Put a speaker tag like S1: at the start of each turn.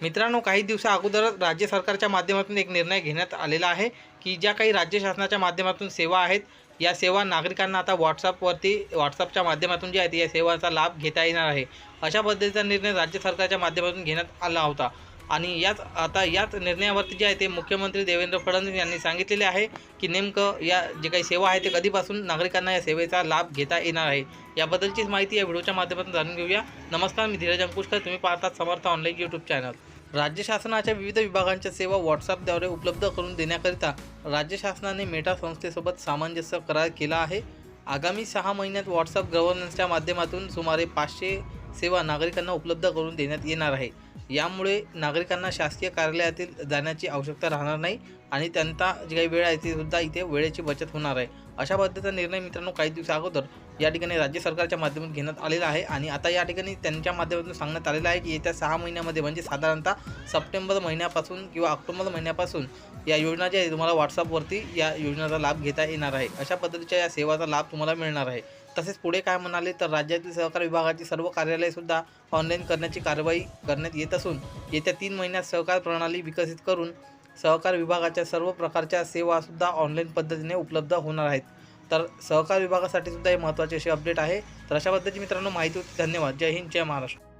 S1: मित्रांनो काही दिवसा अगोदरच राज्य सरकारच्या माध्यमातून एक निर्णय घेण्यात आलेला आहे की ज्या काही राज्य शासनाच्या माध्यमातून सेवा आहेत या सेवा नागरिकांना आता व्हॉट्सअपवरती व्हॉट्सअपच्या माध्यमातून जे आहेत या सेवांचा लाभ घेता येणार आहे. अशा पद्धतीचा निर्णय राज्य सरकारच्या माध्यमातून घेण्यात आला होता. आणि याच आता याच निर्णयावरती जे आहे ते मुख्यमंत्री देवेंद्र फडणवीस यांनी सांगितलेले आहे की नेमकं या जे काही सेवा आहे ते कधीपासून नागरिकांना या सेवेचा लाभ घेता येणार आहे? याबद्दलचीच माहिती या व्हिडिओच्या माध्यमातून जाणून घेऊया. नमस्कार मी धीरज अंकुशकर. तुम्ही पाहतात समर्थ ऑनलाईन यूट्यूब चॅनल. राज्य शासनाच्या विविध विभागांच्या सेवा व्हॉट्सअपद्वारे उपलब्ध करून देण्याकरिता राज्य शासनाने मेटा संस्थेसोबत सामंजस्य करार केला आहे. आगामी सहा महिन्यात व्हॉट्सअप गव्हर्नन्सच्या माध्यमातून सुमारे पाचशे सेवा नागरिकांना उपलब्ध करून देण्यात येणार आहे. यामुळे नागरिकांना शासकीय कार्यालयातील जाण्याची आवश्यकता राहणार नाही आणि त्यांचा जी काही वेळ आहे ती सुद्धा इथे वेळेची बचत होणार आहे. अशा पद्धतीचा निर्णय मित्रांनो काही दिवसा अगोदर या ठिकाणी राज्य सरकारच्या माध्यमातून घेण्यात आलेला आहे. आणि आता या ठिकाणी त्यांच्या माध्यमातून सांगण्यात आलेलं आहे की येत्या सहा महिन्यामध्ये म्हणजे साधारणतः सप्टेंबर महिन्यापासून किंवा ऑक्टोबर महिन्यापासून या योजना ज्या आहे तुम्हाला व्हॉट्सअपवरती या योजनेचा लाभ घेता येणार आहे. अशा पद्धतीच्या या सेवाचा लाभ तुम्हाला मिळणार आहे. तसेच पुढे काय म्हणाले तर राज्यातील सहकार विभागाची सर्व कार्यालयसुद्धा ऑनलाईन करण्याची कारवाई करण्यात येत असून येत्या तीन महिन्यात सहकार प्रणाली विकसित करून सहकार विभागाच्या सर्व प्रकारच्या सेवासुद्धा ऑनलाईन पद्धतीने उपलब्ध होणार आहेत. तर सहकार विभागासाठी सुद्धा हे महत्त्वाचे असे अपडेट आहे. तर अशा पद्धतीची मित्रांनो माहिती होती. धन्यवाद. जय हिंद. जय महाराष्ट्र.